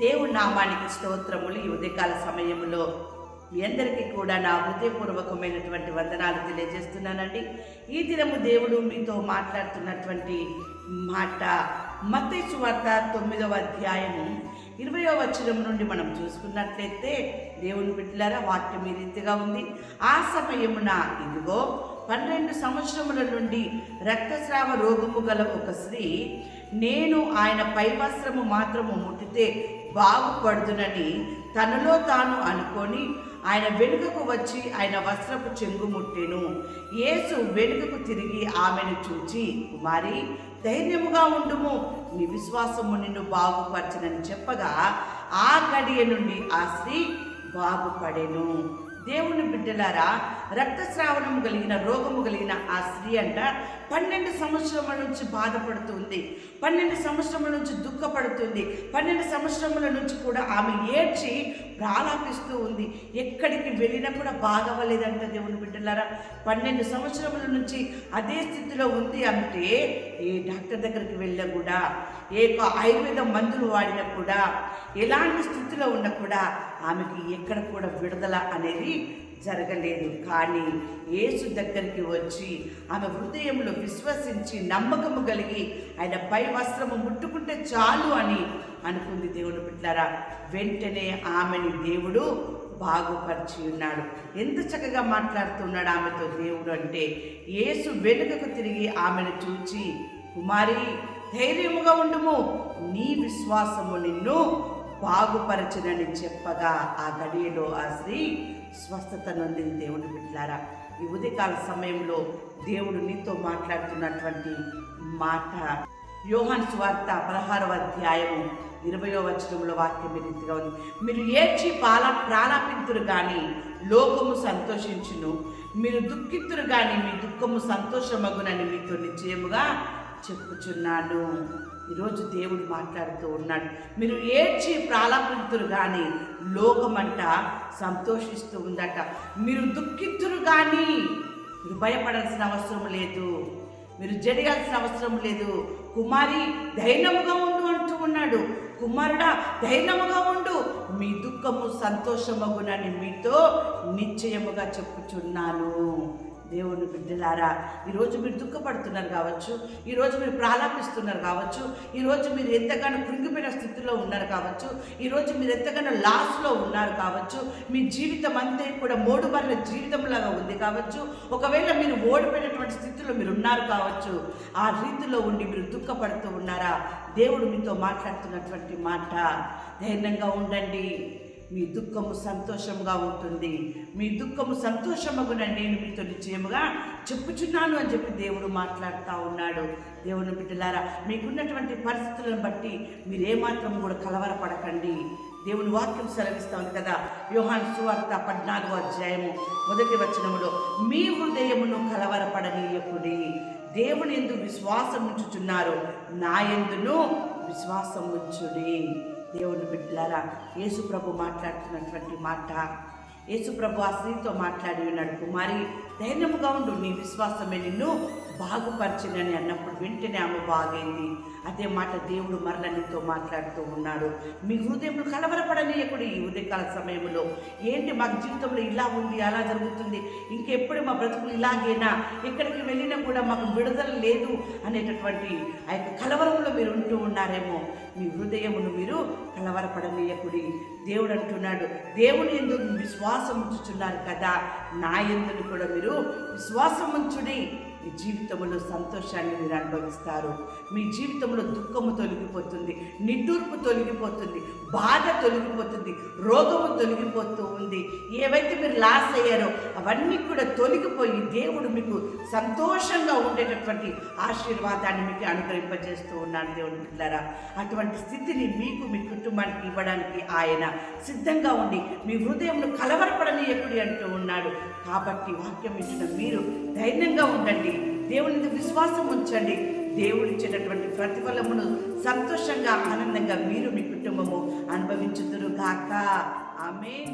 దేవుడి నామానికి స్తోత్రములు ఈ ఉదయకాల సమయంలో మీ అందరికీ కూడా నా హృదయపూర్వకమైనటువంటి వందనాలు తెలియజేస్తున్నానండి. ఈ దినము దేవుడు మీతో మాట్లాడుతున్నటువంటి మాట మత్తయి సువార్త తొమ్మిదవ అధ్యాయము ఇరవయో వచనం నుండి మనం చూసుకున్నట్లయితే దేవుని బిడ్డలారా వాక్యం ఈ రీతిగా ఉంది. ఆ సమయమున ఇదిగో పన్నెండు సంవత్సరముల నుండి రక్తస్రావ రోగము గల ఒక స్త్రీ నేను ఆయన పై వస్త్రము మాత్రము ముట్టితే బాగుపడుతునని తనలో తాను అనుకొని ఆయన వెనుకకు వచ్చి ఆయన వస్త్రపు చెంగు ముట్టెను. యేసు వెనుకకు తిరిగి ఆమెను చూచి కుమారి ధైర్యముగా ఉండుము. నీ విశ్వాసము నిన్ను బాగుపరచనని చెప్పగా ఆ గడియ నుండి ఆ స్త్రీ బాగుపడెను. దేవుని బిడ్డలారా రక్తస్రావణము కలిగిన రోగము కలిగిన ఆ స్త్రీ అంట పన్నెండు సంవత్సరముల నుంచి బాధపడుతుంది. పన్నెండు సంవత్సరముల నుంచి దుఃఖపడుతుంది. పన్నెండు సంవత్సరముల నుంచి కూడా ఆమె ఏడ్చి ప్రాలాపిస్తూ ఉంది. ఎక్కడికి వెళ్ళినా కూడా బాగవ్వలేదంట దేవుని బిడ్డలారా. పన్నెండు సంవత్సరముల నుంచి అదే స్థితిలో ఉంది అంటే ఏ డాక్టర్ దగ్గరికి వెళ్ళినా కూడా ఏ ఆయుర్వేద మందులు వాడినా కూడా ఎలాంటి స్థితిలో ఉన్నా కూడా ఆమెకి ఎక్కడ కూడా విడుదల అనేది జరగలేదు. కానీ యేసు దగ్గరికి వచ్చి ఆమె హృదయంలో విశ్వసించి నమ్మకము కలిగి ఆయన పై వస్త్రము ముట్టుకుంటే చాలు అని అనుకుంది దేవుడు బిడ్డారా వెంటనే ఆమెని దేవుడు బాగుపరిచి ఉన్నాడు. ఎంత చక్కగా మాట్లాడుతున్నాడు ఆమెతో దేవుడు అంటే యేసు వెనుకకు తిరిగి ఆమెను చూచి కుమారి ధైర్యముగా ఉండుము. నీ విశ్వాసము నిన్ను బాగుపరచునని చెప్పగా ఆ గడియలో ఆ స్త్రీ స్వస్థత నొందింది దేవుని బిడ్డారా ఈ ఉదయకాల సమయంలో దేవుడు నీతో మాట్లాడుతున్నటువంటి మాట. యోహన్ స్వార్త పదహారవ అధ్యాయము ఇరవయో వచనంలో వాక్యం రీతిగా ఉంది. మీరు ఏడ్చి పాల ప్రాలాపింతురు కానీ లోకము సంతోషించును. మీరు దుఃఖితురు కానీ మీ దుఃఖము సంతోషమగునని మీతో నిశ్చయముగా చెప్పుచున్నాను. ఈరోజు దేవుడు మాట్లాడుతూ ఉన్నాడు. మీరు ఏడ్చి ప్రాలాపింతురు కానీ లోకమంట సంతోషిస్తూ ఉందట. మీరు దుఃఖితురు కానీ మీరు భయపడాల్సిన అవసరం లేదు. మీరు జరగాల్సిన అవసరం లేదు. కుమారి ధైర్యముగా ఉండు అంటూ ఉన్నాడు. కుమారుడా ధైర్యముగా ఉండు. మీ దుఃఖము సంతోషమగునని మీతో నిశ్చయముగా చెప్పుచున్నాను. దేవుని బిడ్డలారా ఈరోజు మీరు దుఃఖపడుతున్నారు కావచ్చు ఈరోజు మీరు ప్రారంభిస్తున్నారు కావచ్చు ఈరోజు మీరు ఎంతగానో కృంగిపోయిన స్థితిలో ఉన్నారు కావచ్చు ఈరోజు మీరు ఎంతగానో లాస్లో ఉన్నారు కావచ్చు మీ జీవితం అంతే కూడా మోడుబారిన జీవితంలాగా ఉంది కావచ్చు ఒకవేళ మీరు ఓడిపోయినటువంటి స్థితిలో మీరు ఉన్నారు కావచ్చు ఆ రీతిలో ఉండి మీరు దుఃఖపడుతూ ఉన్నారా దేవుడు మీతో మాట్లాడుతున్నటువంటి మాట ధైర్యంగా ఉండండి. మీ దుఃఖము సంతోషముగా ఉంటుంది. మీ దుఃఖము సంతోషమగున నేను మీతో నిశ్చయముగా చెప్పుచున్నాను అని చెప్పి దేవుడు మాట్లాడుతూ ఉన్నాడు. దేవుని బిడ్డలారా మీకున్నటువంటి పరిస్థితులను బట్టి మీరు ఏమాత్రం కూడా కలవరపడకండి. దేవుని వాక్యం సెలవిస్తా ఉంది కదా యోహాన్ సువార్త పద్నాలుగో అధ్యాయము మొదటి వచనములో మీ హృదయమును కలవరపడనీయకుడి దేవుని ఎందు విశ్వాసం ఉంచుచున్నారు నా ఎందును విశ్వాసం ఉంచుడి దేవుని బిడ్డలారా యేసుప్రభు మాట్లాడుతున్నటువంటి మాట యేసుప్రభు ఆ స్త్రీతో మాట్లాడి ఉన్నాడు కుమారి ధైర్యముగా ఉండు నీ విశ్వాసమే నిన్ను బాగుపరిచిందని అన్నప్పుడు వెంటనే ఆమె బాగైంది. అదే మాట దేవుడు మరల నీతో మాట్లాడుతూ ఉన్నాడు. మీ హృదయంలో కలవరపడనీయకుడు ఈ ఉదయకాల సమయంలో. ఏంటి మాకు జీవితంలో ఇలా ఉంది అలా జరుగుతుంది? ఇంకెప్పుడు మా బ్రతుకులు ఇలాగేనా? ఎక్కడికి వెళ్ళినా కూడా మాకు విడుదల లేదు అనేటటువంటి ఆ యొక్క కలవరంలో మీరు ఉంటూ ఉన్నారేమో. మీ హృదయమును మీరు కలవరపడనీయకుడి దేవుడు అంటున్నాడు. దేవుని ఎందుకు విశ్వాసం ఉంచుచున్నారు కదా. నా ఎందును కూడా మీరు విశ్వాసం ఉంచుడి మీ జీవితంలో సంతోషాన్ని మీరు అనుభవిస్తారు. మీ జీవితంలో దుఃఖము తొలగిపోతుంది నిట్టూర్పు తొలగిపోతుంది బాధ తొలగిపోతుంది రోగము తొలగిపోతూ ఉంది. ఏవైతే మీరు లాస్ అయ్యారో అవన్నీ కూడా తొలగిపోయి దేవుడు మీకు సంతోషంగా ఉండేటటువంటి ఆశీర్వాదాన్ని మీకు అనుగ్రహింపజేస్తూ ఉన్నాను దేవుని పిల్లరా. అటువంటి స్థితిని మీకు మీ కుటుంబానికి ఇవ్వడానికి ఆయన సిద్ధంగా ఉండి మీ హృదయంలో కలవరపడనీయకుడి అంటూ ఉన్నాడు. కాబట్టి వాక్యం ఇచ్చిన మీరు ధైర్యంగా ఉండండి. దేవుని విశ్వాసం ఉంచండి. దేవుడిచ్చేటటువంటి ప్రతిఫలమును సంతోషంగా ఆనందంగా మీరు మీ కుటుంబము అనుభవించుదురు గాక ఆమె